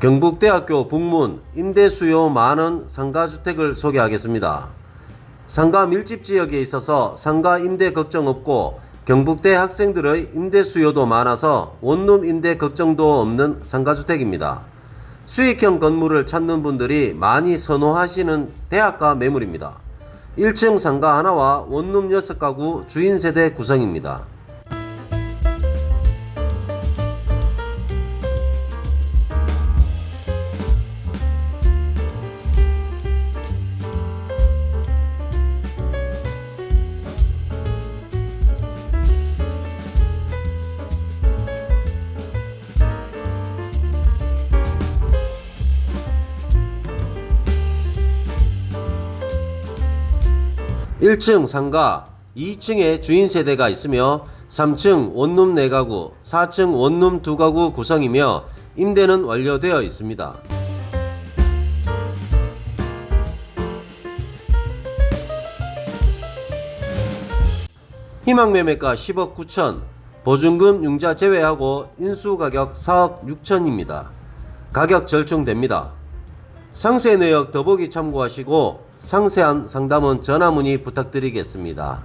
경북대학교 북문 임대 수요 많은 상가주택을 소개하겠습니다. 상가 밀집 지역에 있어서 상가 임대 걱정 없고 경북대 학생들의 임대 수요도 많아서 원룸 임대 걱정도 없는 상가주택입니다. 수익형 건물을 찾는 분들이 많이 선호하시는 대학가 매물입니다. 1층 상가 하나와 원룸 6가구 주인 세대 구성입니다. 1층 상가, 2층에 주인 세대가 있으며 3층 원룸 4가구, 4층 원룸 2가구 구성이며 임대는 완료되어 있습니다. 희망매매가 10억 9천, 보증금 융자 제외하고 인수가격 4억 6천입니다. 가격 절충됩니다. 상세 내역 더보기 참고하시고 상세한 상담은 전화문의 부탁드리겠습니다.